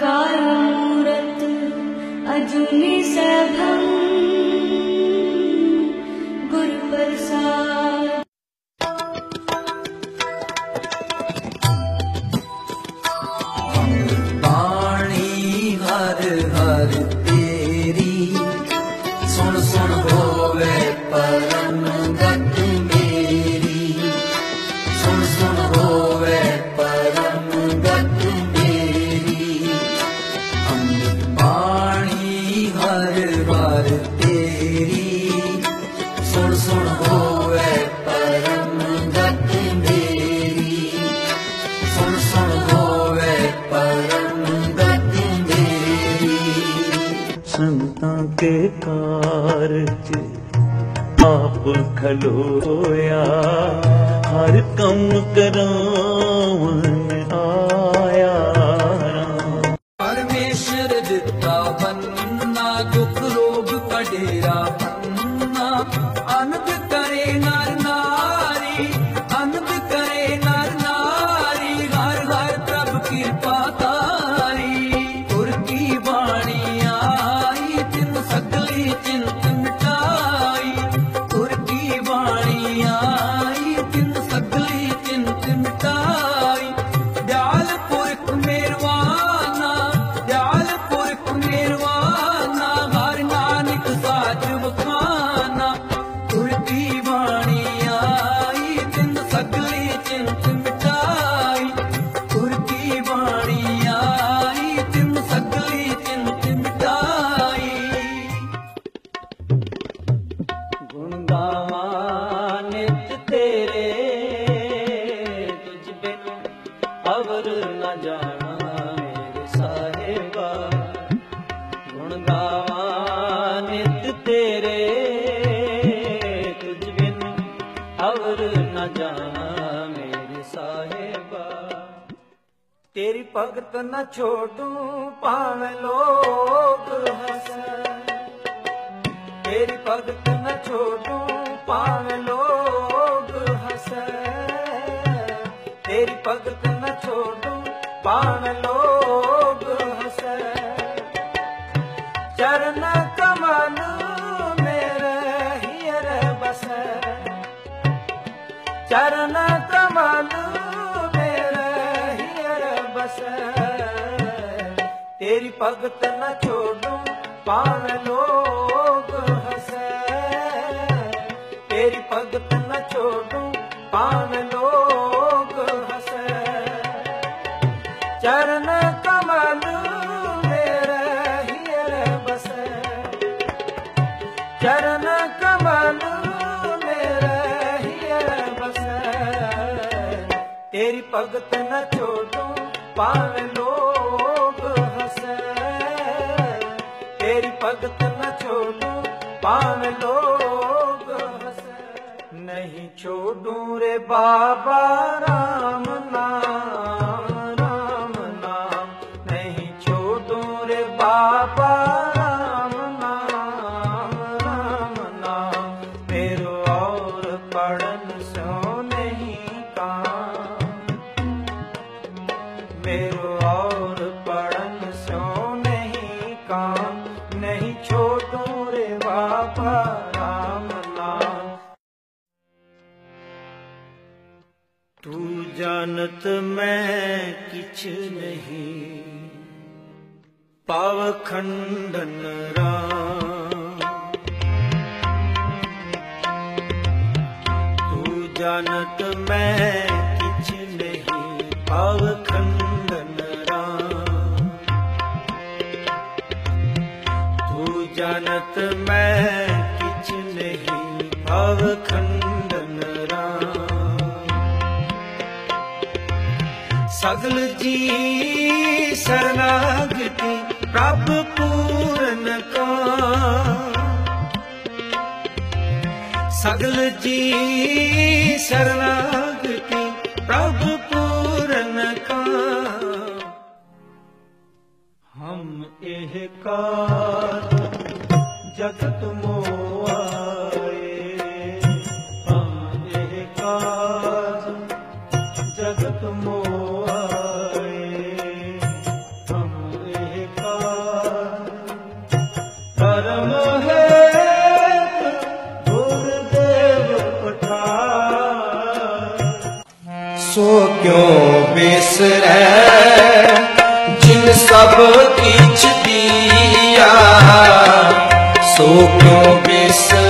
कामूरत् अजुनि सभम् ਤੇਰੀ। ਸੁਣ ਸੁਣ ਹੋਵੇ ਪਰਮ ਗਤ ਮੇਰੀ। ਸੁਣ ਸੁਣ ਹੋਵੇ ਪਰਮ ਗਤ ਮੇਰੀ। ਸੰਤਾਂ ਕੇ ਕਾਰਜ ਆਪ ਖਲੋਇਆ। ਹਰ ਕੰਮ ਕਰਾਵਨ ਤੇਰੇ, ਤੁਝ ਬਿਨ ਅਵਰ ਨਾ ਜਾਣਾ ਮੇਰੇ ਸਾਹਿਬਾ। ਗੁਣ ਗਾਵਾਂ ਨਿਤ ਤੇਰੇ, ਤੁਝ ਬਿਨ ਅਵਰ ਨਾ ਜਾਣਾ ਮੇਰੇ ਸਾਹਿਬਾ। ਤੇਰੀ ਭਗਤ ਨਾ ਛੋਡੂ ਭਾਵੇਂ ਲੋਕ ਹਸੈ ਤੇਰੀ ਭਗਤ ਨਾ ਛੋਡੂ ਭਾਵੇਂ ਲੋਗ ਹਸੈ ਤੇਰੀ ਭਗਤ ਨ ਛੋਡੂ ਭਾਵੇਂ ਲੋਗ ਹਸੈ। ਚਰਨ ਕਮਲ ਮੇਰੇ ਹੀਰ ਬਸੈ। ਚਰਨ ਕਮਲ ਮੇਰੇ ਹੀਰ ਬਸੈ। ਤੇਰੀ ਭਗਤ ਨ ਛੋਡੂ ਭਾਵੇਂ ਲੋਗ ਕਮਲ ਮੇਰੇ ਹੀਰ ਬਸੈ ਚਰਨ ਕਮਲ ਮੇਰੇ ਹੀਰ ਬਸੈ ਤੇਰੀ ਭਗਤ ਨਾ ਛੋਡੂ ਭਾਵੇਂ ਲੋਗ ਹਸੈ ਤੇਰੀ ਭਗਤ ਨਾ ਛੋਡੂ ਭਾਵੇਂ ਲੋਕ ਹਸੈ ਨਹੀਂ ਛੋਡੂ ਰੇ ਬਾਬਾ ਰਾਮ ਔਰ ਪੜਨ ਸੋ ਨਹੀਂ ਕਾਮ ਨਹੀਂ ਛੋਟੂ ਰੇ ਬਾਬਾ ਰਾਮ ਤੂੰ ਜਾਣਤ ਮੈਂ ਕਿਛ ਨਹੀਂ ਪਾਵ ਖੰਡਨ ਰਾਮ ਤੂੰ ਜਾਣਤ ਮੈਂ ਕਿਛ ਨਹੀਂ ਪਾਵ ਖੰਡਨ जानत मैं किछ नहीं पाव खंडन राम सगल जी शरणागति प्रभ पूरन का सगल जी शरणागति ਸੋ ਕਿਉ ਬਿਸਰੈ? ਜਿਨ ਸਭ ਕੀਚ ਦੀਆ ਸੋ ਕਿਉ ਬਿਸਰੈ?